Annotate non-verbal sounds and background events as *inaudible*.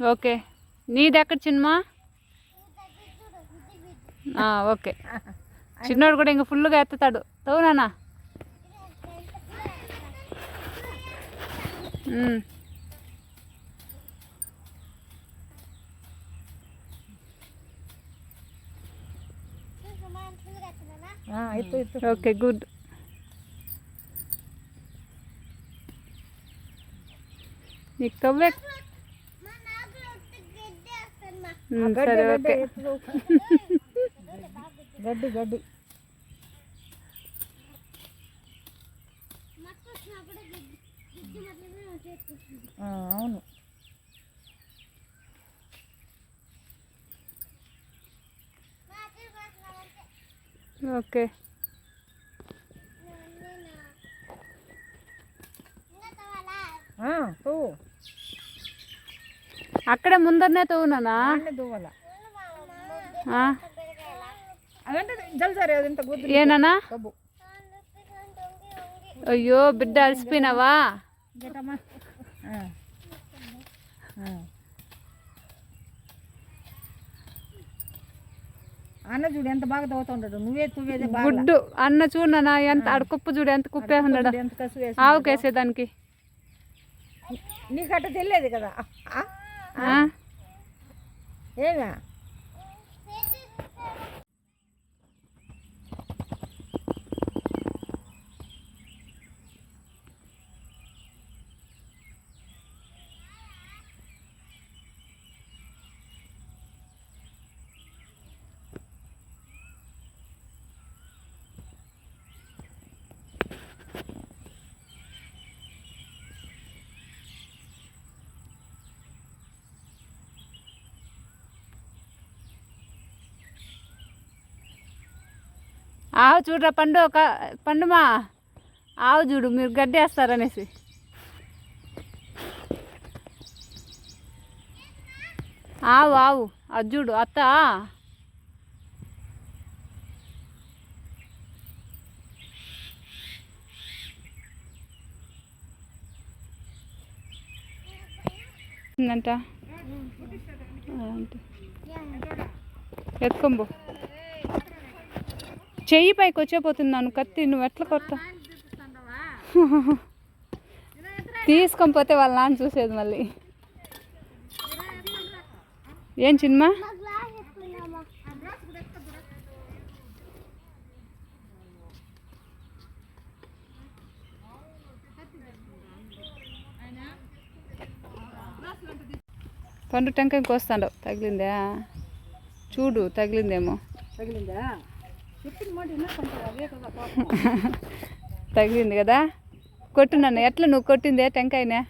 Okay. నీది ఎక్కడ చిన్నమా okay. చిన్నోడు కూడా ఇంకా ఫుల్గా ఎత్తుతాడు. ఎత్తు ఓకే గుడ్. నీకు తవ్వే. సరే గడ్డి ఓకే ఎత్తు గడ్డి గడ్డి ఆ, అవును ఓకే ఆ, అదంతా గుద్దు ఏనానా? కబ్బు అయ్యో బిడ్డ అలసిపోయినావా. అన్న చూడు ఎంత బాగా తవ్వుతుంటాడు నువ్వే తువ్వేదే గుడ్డు. అన్న చూడనా ఎంత అడుకుప్పు చూడు ఎంత కుప్పే ఉన్నాడు. ఆవుకేసేదానికి. నీకు అట్ట తెలియదు కదా. 啊？你在 ఆవు చూడరా పండు ఒక పండుమా? ఆవు చూడు మీరు గడ్డి వేస్తారనేసి. ఆవు ఆవు అది చూడు అత్త. అంటే ఎత్తుకొంబో చెయ్యి పైకి వచ్చేపోతుంది నన్ను కత్తి నువ్వు ఎట్లా కొడతా *laughs* తీసుకొని పోతే వాళ్ళ నాన్న చూసేది మళ్ళీ. ఏం చిన్నమా పండు టెంకాయ కోస్తాడు. తగిలిందా? చూడు తగిలిందేమో. తగిలిందా? తగిలింది కదా? కొట్టు నన్ను. ఎట్లా నువ్వు కొట్టిందే టెంకాయనే?